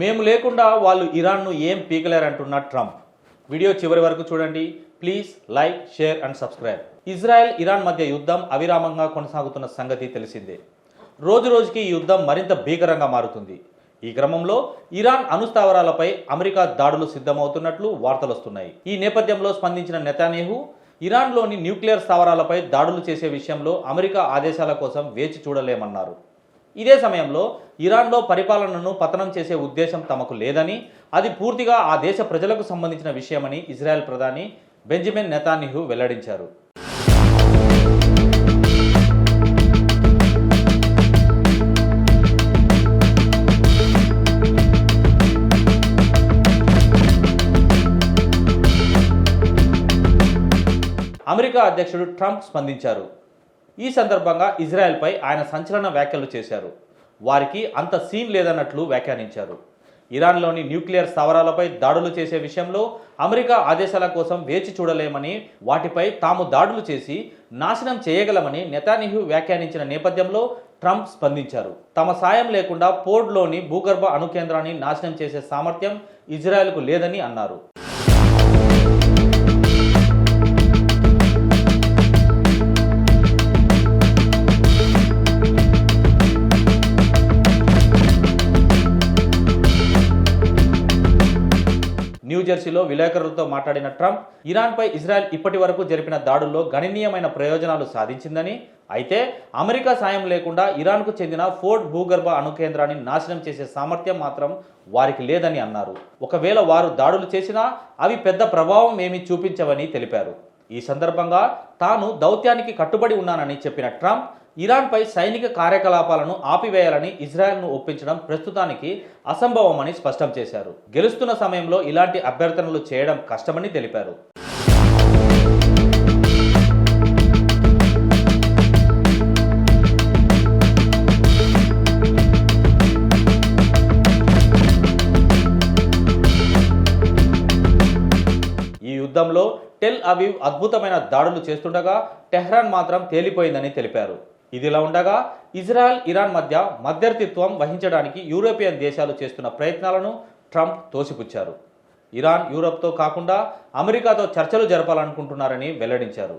మేము లేకుండా వాళ్ళు ఇరాన్ను ఏం పీకలేరంటున్న ట్రంప్. వీడియో చివరి వరకు చూడండి. Please like share and subscribe. Israel Iran మధ్య యుద్ధం అవిరామంగా కొనసాగుతున్న సంగతి తెలిసిందే. రోజు రోజుకి ఈ యుద్ధం మరింత భీకరంగా మారుతుంది. ఈ క్రమంలో ఇరాన్ అణుస్థావరాలపై అమెరికా దాడులు సిద్ధమవుతున్నట్లు వార్తలు వస్తున్నాయి. ఈ నేపథ్యంలో స్పందించిన నెతానేహు ఇరాన్లోని న్యూక్లియర్ స్థావరాలపై దాడులు చేసే విషయంలో అమెరికా ఆదేశాల కోసం వేచి చూడలేమన్నారు. ఇదే సమయంలో ఇరాన్లో పరిపాలనను పతనం చేసే ఉద్దేశం తమకు లేదని అది పూర్తిగా ఆ దేశ ప్రజలకు సంబంధించిన విషయమని ఇజ్రాయెల్ ప్రధాని బెంజమిన్ నెతాన్యాహు వెల్లడించారు. అమెరికా అధ్యక్షుడు ట్రంప్ స్పందించారు. ఈ సందర్భంగా ఇజ్రాయెల్పై ఆయన సంచలన వ్యాఖ్యలు చేశారు. వారికి అంత సీన్ లేదన్నట్లు వ్యాఖ్యానించారు. ఇరాన్లోని న్యూక్లియర్ స్థావరాలపై దాడులు చేసే విషయంలో అమెరికా ఆదేశాల కోసం వేచి చూడలేమని వాటిపై తాము దాడులు చేసి నాశనం చేయగలమని నెతానిహు వ్యాఖ్యానించిన నేపథ్యంలో ట్రంప్ స్పందించారు. తమ సాయం లేకుండా పోర్డ్లోని భూగర్భ అణుకేంద్రాన్ని నాశనం చేసే సామర్థ్యం ఇజ్రాయెల్కు లేదని అన్నారు. న్యూజెర్సీలో విలేకరులతో మాట్లాడిన ట్రంప్ ఇరాన్పై ఇజ్రాయెల్ ఇప్పటి వరకు జరిపిన దాడుల్లో గణనీయమైన ప్రయోజనాలు సాధించిందని అయితే అమెరికా సాయం లేకుండా ఇరాన్కు చెందిన ఫోర్డ్ భూగర్భ అణుకేంద్రాన్ని నాశనం చేసే సామర్థ్యం మాత్రం వారికి లేదని అన్నారు. ఒకవేళ వారు దాడులు చేసినా అవి పెద్ద ప్రభావం ఏమీ చూపించవని తెలిపారు. ఈ సందర్భంగా తాను దౌత్యానికి కట్టుబడి ఉన్నానని చెప్పిన ట్రంప్ ఇరాన్పై సైనిక కార్యకలాపాలను ఆపివేయాలని ఇజ్రాయెల్ను ఒప్పించడం ప్రస్తుతానికి అసంభవమని స్పష్టం చేశారు. గెలుస్తున్న సమయంలో ఇలాంటి అభ్యర్థనలు చేయడం కష్టమని తెలిపారు. ఈ యుద్ధంలో టెల్ అవీవ్ అద్భుతమైన దాడులు చేస్తుండగా టెహ్రాన్ మాత్రం తేలిపోయిందని తెలిపారు. ఇదిలా ఉండగా ఇజ్రాయెల్ ఇరాన్ మధ్య మధ్యవర్తిత్వం వహించడానికి యూరోపియన్ దేశాలు చేస్తున్న ప్రయత్నాలను ట్రంప్ తోసిపుచ్చారు. ఇరాన్ యూరప్తో కాకుండా అమెరికాతో చర్చలు జరపాలనుకుంటున్నారని వెల్లడించారు.